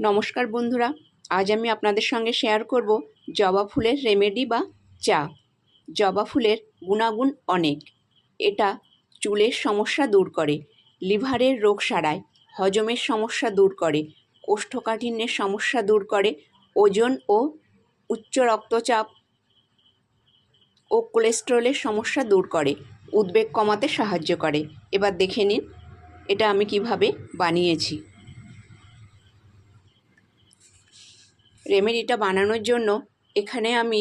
নমস্কার বন্ধুরা, আজ আমি আপনাদের সঙ্গে শেয়ার করব জবা ফুলের রেমেডি বা চা। জবা ফুলের গুণাগুণ অনেক। এটা চুলের সমস্যা দূর করে, লিভারের রোগ সারায়, হজমের সমস্যা দূর করে, কোষ্ঠকাঠিন্যের সমস্যা দূর করে, ওজন ও উচ্চ রক্তচাপ ও কোলেস্টেরলের সমস্যা দূর করে, উদ্বেগ কমাতে সাহায্য করে। এবার দেখে নিন, এটা আমি কীভাবে বানিয়েছি। রেমেডিটা বানানোর জন্য এখানে আমি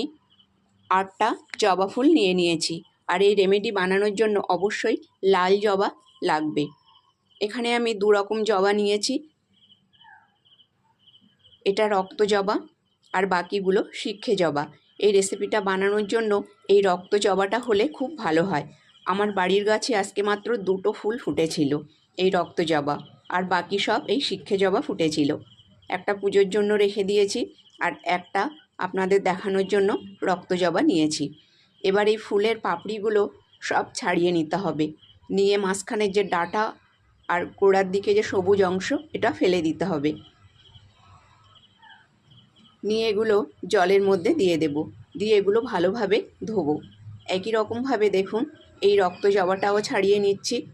আটটা জবা ফুল নিয়ে নিয়েছি। আর এই রেমেডি বানানোর জন্য অবশ্যই লাল জবা লাগবে। এখানে আমি দু রকম জবা নিয়েছি। এটা রক্ত জবা আর বাকিগুলো শিক্ষে জবা। এই রেসিপিটা বানানোর জন্য এই রক্ত জবাটা হলে খুব ভালো হয়। আমার বাড়ির গাছে আজকে মাত্র দুটো ফুল ফুটেছিল এই রক্ত জবা। আর বাকি সব এই শিক্ষে জবা ফুটেছিল। একটা পুজোর জন্য রেখে দিয়েছি আর একটা আপনাদের দেখানোর জন্য রক্ত জবা নিয়েছি। এবার এই ফুলের পাপড়িগুলো সব ছাড়িয়ে নিতে হবে। নিয়ে মাঝখানের যে ডাটা আর গোড়ার দিকে যে সবুজ অংশ, এটা ফেলে দিতে হবে। নিয়ে এগুলো জলের মধ্যে দিয়ে দেব। দিয়ে এগুলো ভালোভাবে ধোবো। একই রকমভাবে দেখুন, এই রক্ত জবাটাও ছাড়িয়ে নিচ্ছি।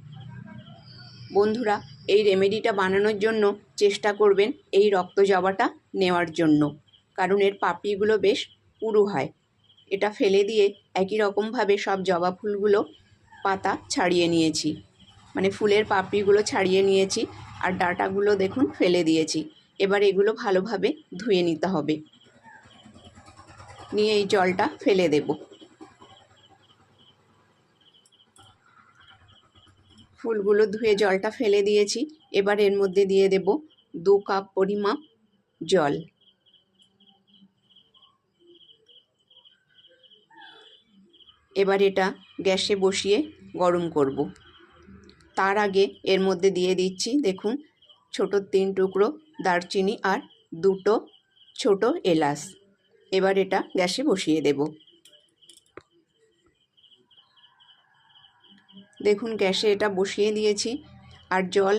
বন্ধুরা এই রেমেডিটা বানানোর জন্য চেষ্টা করবেন এই রক্ত জবাটা নেওয়ার জন্য। কারণ এর পাপড়িগুলো বেশ পুরু হয়। এটা ফেলে দিয়ে একই রকমভাবে সব জবা ফুলগুলো পাতা ছাড়িয়ে নিয়েছি। মানে ফুলের পাপড়িগুলো ছাড়িয়ে নিয়েছি আর ডাটাগুলো দেখুন ফেলে দিয়েছি। এবার এগুলো ভালোভাবে ধুয়ে নিতে হবে। নিয়ে এই জলটা ফেলে দেবো। ফুলগুলো ধুয়ে জলটা ফেলে দিয়েছি। এবার এর মধ্যে দিয়ে দেব দু কাপ পরিমাপ জল। এবার এটা গ্যাসে বসিয়ে গরম করব। তার আগে এর মধ্যে দিয়ে দিচ্ছি, দেখুন, ছোট তিন টুকরো দারচিনি আর দুটো ছোট এলাচ। এবার এটা গ্যাসে বসিয়ে দেবো। দেখুন গ্যাসে এটা বসিয়ে দিয়েছি। আর জল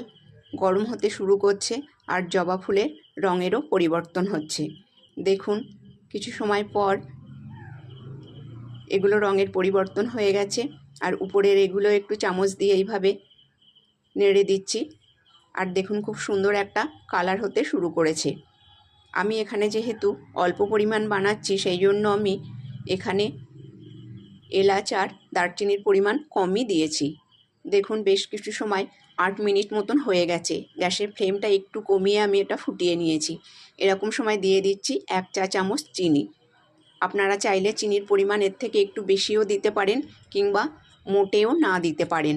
গরম হতে শুরু করছে আর জবা ফুলের রঙেরও পরিবর্তন হচ্ছে। দেখুন কিছু সময় পর এগুলো রঙের পরিবর্তন হয়ে গেছে। আর উপরের এগুলো একটু চামচ দিয়ে এইভাবে নেড়ে দিচ্ছি। আর দেখুন খুব সুন্দর একটা কালার হতে শুরু করেছে। আমি এখানে যেহেতু অল্প পরিমাণ বানাচ্ছি, সেই জন্য আমি এখানে এলাচ আর দারচিনির পরিমাণ কমই দিয়েছি। দেখুন, বেশ কিছু সময় আট মিনিট মতন হয়ে গেছে। গ্যাসের ফ্লেমটা একটু কমিয়ে আমি এটা ফুটিয়ে নিয়েছি। এরকম সময় দিয়ে দিচ্ছি এক চা চামচ চিনি। আপনারা চাইলে চিনির পরিমাণ এর থেকে একটু বেশিও দিতে পারেন কিংবা মোটেও না দিতে পারেন।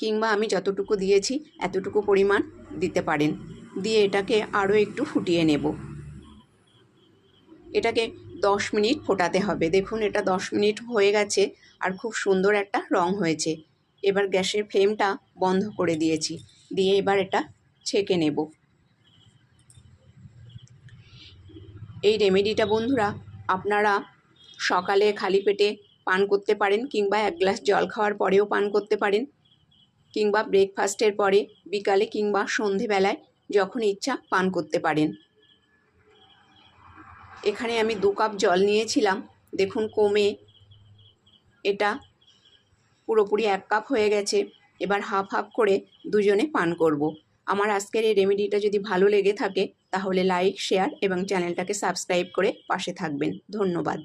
কিংবা আমি যতটুকু দিয়েছি এতটুকু পরিমাণ দিতে পারেন। দিয়ে এটাকে আরও একটু ফুটিয়ে নেব। এটাকে দশ মিনিট ফোটাতে হবে। দেখুন, এটা দশ মিনিট হয়ে গেছে আর খুব সুন্দর একটা রং হয়েছে। এবার গ্যাসের ফ্লেমটা বন্ধ করে দিয়েছি। দিয়ে এবার এটা ছেঁকে নেব। এই রেমেডিটা বন্ধুরা, আপনারা সকালে খালি পেটে পান করতে পারেন কিংবা এক গ্লাস জল খাওয়ার পরেও পান করতে পারেন কিংবা ব্রেকফাস্টের পরে বিকালে কিংবা সন্ধেবেলায় যখন ইচ্ছা পান করতে পারেন। এখানে আমি দু কাপ জল নিয়েছিলাম। দেখুন কমে এটা পুরোপুরি এক কাপ হয়ে গেছে। এবার হাফ হাফ করে দুজনে পান করব। আমার আজকের এই রেমেডিটা যদি ভালো লেগে থাকে, তাহলে লাইক, শেয়ার এবং চ্যানেলটাকে সাবস্ক্রাইব করে পাশে থাকবেন। ধন্যবাদ।